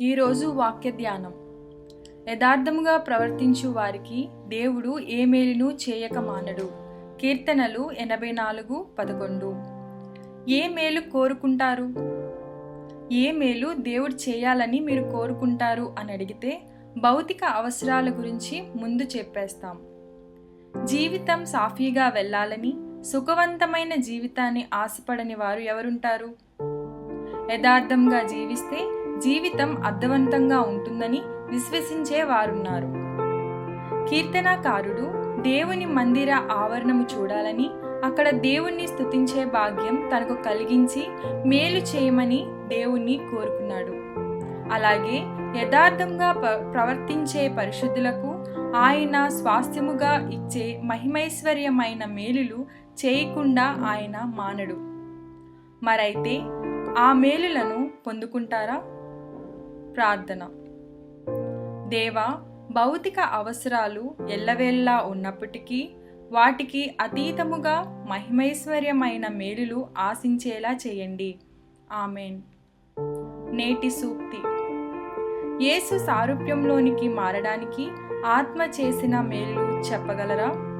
ఈరోజు వాక్య ధ్యానం యథార్థముగా ప్రవర్తించు వారికి దేవుడు ఏ మేలును చేయక మానడు. కీర్తనలు ఎనభై నాలుగు పదకొండు. ఏ మేలు కోరుకుంటారు? ఏ మేలు దేవుడు చేయాలని మీరు కోరుకుంటారు అని అడిగితే భౌతిక అవసరాల గురించి ముందు చెప్పేస్తాం. జీవితం సాఫీగా వెళ్ళాలని సుఖవంతమైన జీవితాన్ని ఆశపడని వారు ఎవరుంటారు? యథార్థంగా జీవిస్తే జీవితం అర్థవంతంగా ఉంటుందని విశ్వసించే వారున్నారు. కీర్తనాకారుడు దేవుని మందిర ఆవరణము చూడాలని అక్కడ దేవుణ్ణి స్తుతించే భాగ్యం తనకు కలిగించి మేలు చేయమని దేవుణ్ణి కోరుకున్నాడు. అలాగే యథార్థంగా ప్రవర్తించే పరిశుద్ధులకు ఆయన స్వాస్థ్యముగా ఇచ్చే మహిమైశ్వర్యమైన మేలులు చేయకుండా ఆయన మానడు. మరైతే ఆ మేలులను పొందుకుంటారా? ప్రార్థన. దేవా భౌతిక అవసరాలు ఎల్లవేళ్ళా ఉన్నప్పటికీ వాటికి అతీతముగా మహిమైశ్వర్యమైన మేలులు ఆశించేలా చేయండి. ఆమెన్. నేటి సూక్తి. యేసు సారూప్యంలోనికి మారడానికి ఆత్మ చేసిన మేలు చెప్పగలరా?